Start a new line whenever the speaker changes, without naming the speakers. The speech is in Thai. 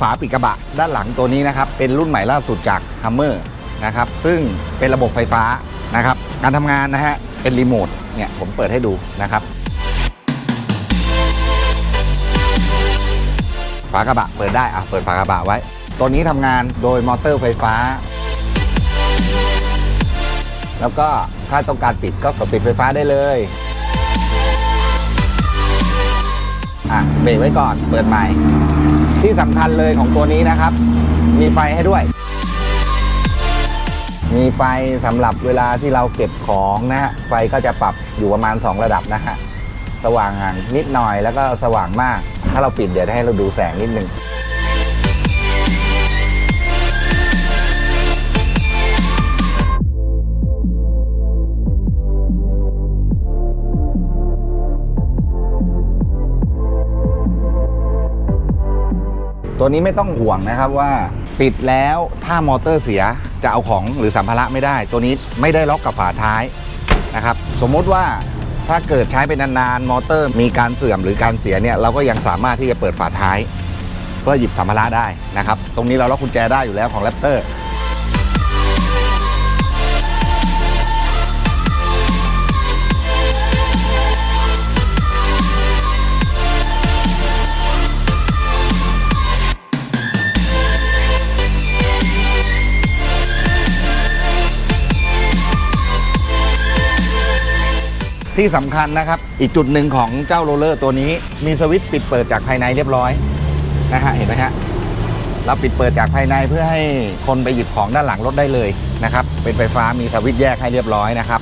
ฝาปิดกระบะด้านหลังตัวนี้นะครับ เป็นรุ่นใหม่ล่าสุดจาก Hummer นะครับ ซึ่งเป็นระบบไฟฟ้านะครับ การทำงานนะฮะ เป็นรีโมท เนี่ย ผมเปิดให้ดูนะครับ ฝากระบะเปิดได้ อะ เปิดฝากระบะไว้ ตัวนี้ทำงานโดยมอเตอร์ไฟฟ้า แล้วก็ถ้าต้องการปิดก็กดปิดไฟฟ้าได้เลย อะเบรกไว้ก่อนเปิดใหม่ ที่สำคัญเลยของตัวนี้นะครับ มีไฟให้ด้วย มีไฟสำหรับเวลาที่เราเก็บของนะฮะไฟก็จะปรับอยู่ประมาณ 2 ระดับนะฮะสว่างนิดหน่อยแล้วก็สว่างมาก ถ้าเราปิดเดี๋ยวให้เราดูแสงนิดนึง ตัวนี้ไม่ต้องห่วงนะครับว่าปิดแล้วถ้ามอเตอร์เสียจะเอาของหรือสัมภาระไม่ได้ ตัวนี้ไม่ได้ล็อกกับฝาท้ายนะครับสมมุติว่าถ้าเกิดใช้ไปนานๆมอเตอร์มีการเสื่อมหรือการเสียเนี่ยเราก็ยังสามารถที่จะเปิดฝาท้าย เพื่อหยิบสัมภาระได้นะครับ ตรงนี้เราล็อกกุญแจได้อยู่แล้วของแรปเตอร์ ที่สำคัญนะครับ อีกจุดหนึ่งของเจ้าโรลเลอร์ตัวนี้ มีสวิตช์ปิดเปิดจากภายในเรียบร้อยนะฮะเห็นไหมฮะเราปิดเปิดจากภายในเพื่อให้คนไปหยิบของด้านหลังรถได้เลยนะครับ เป็นไฟฟ้ามีสวิตช์แยกให้เรียบร้อยนะครับ